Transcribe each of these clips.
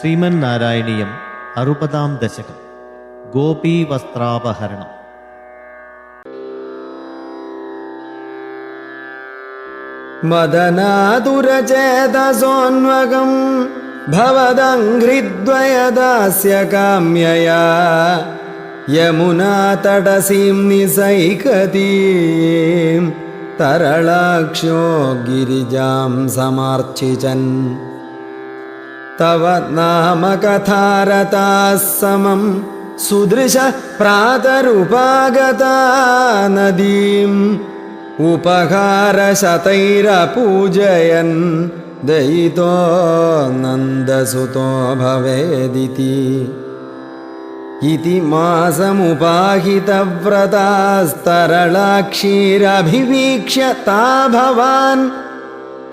ശ്രീമൻ നാരായണീയം അറുപതാം ദശകം. ഗോപി വസ്ത്രാപഹരണം. മദനാതുരചേതസോന്വകം ഭവദംഘ്രിദ്വയദാസ്യ കാമ്യയാ യമുനാതടസീം നിസൈകതി തരളാക്ഷ്യോ ഗിരിജാം സമാർച്ചിചൻ तव नाम कथारताः समं सुदृश प्रातरुपागता नदीम्। उपहारशतैरपूजयन् दयितो नन्दसुतो भवेदिति। इति मासमुपाहितव्रतास्तरलाक्षीरभिवीक्ष्य ता भवान्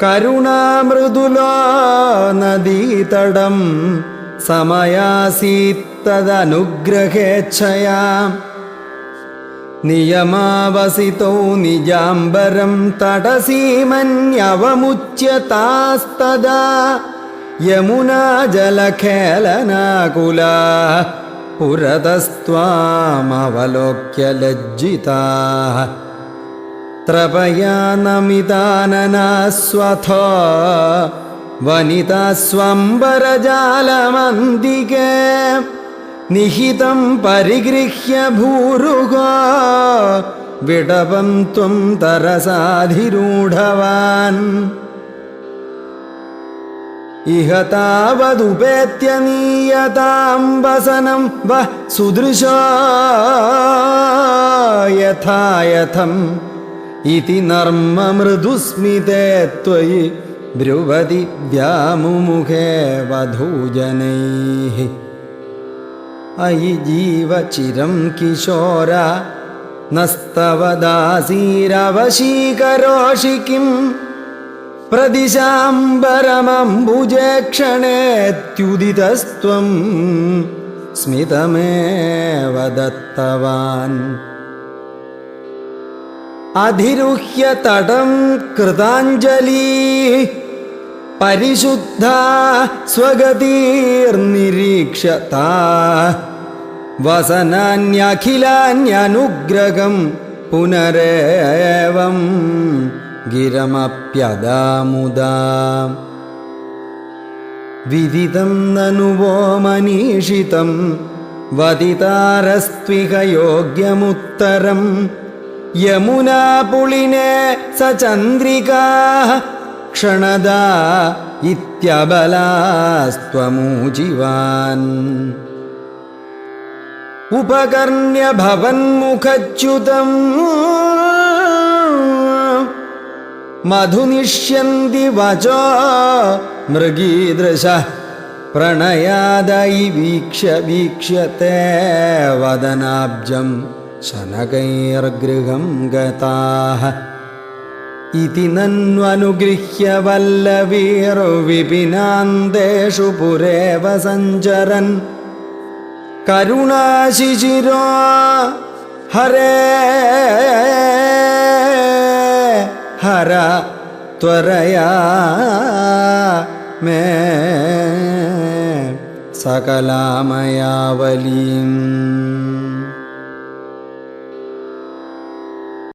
കരുണാമൃദുലാനദീതടം സമയാസീത്തദനുഗ്രഹേച്ഛയാ നിയമാവസിതോ നിജാംബരം തടസീമന്യവമുച്യതാസ്തദാ യമുനാജലഖേലനാകുലാ പുരതസ്ത്വാമവലോക്യ ലജ്ജിതാ ത്രപയാനമിതാനനാസ്വഥോ വനിതാസ്വംബരജാലമന്തികേ നിഹിതം പരിഗൃഹ്യ ഭൂരുഗോ വിടവം ത്വം തരസാധിരൂഢവാൻ. ഇഹ താവതുപേത്യ നീയതാം വസനം വ സുദൃശോ യഥായഥം ഇതി നർമ്മ മൃദുസ്മിതേ ത്വയി ധ്രുവതി വ്യാമുമുഖേ വധൂജനൈ അയി ജീവചിരം കിശോര നസ്തവദാസീരവശീകരോഷി കിം പ്രതിശാംബരമംബുജേക്ഷണേത്യുദിതസ്ത്വം സ്മിതമേവ ദത്തവാൻ अधिरुह्य तटं कृताञ्जली परिशुद्धा स्वगतिर्निरीक्षता वसनान्यखिलान्यनुग्रहं पुनरेवं गिरमप्यदामुदा विदितं ननु वो मनीषितं वदितारस्त्विह യമുനാപുളിനെ സചന്ദ്രികാ ക്ഷണദാ ഇത്യബലാസ്ത്വമൂജിവാൻ. ഉപകർണ്യഭവന്മുഖച്യുതം മധുനിഷ്യന്തി വചോ മൃഗീദൃശ പ്രണയാദൈ വീക്ഷ വീക്ഷ്യത്തെ വദനാബ്ജം. शनकैर्गृहं गताः इति नन्वनुगृह्य वल्लवीर्विपिनान्तेषु पुरेव सञ्चरन् करुणाशिशिरो हरे हर त्वरया मे सकलामयावलीम्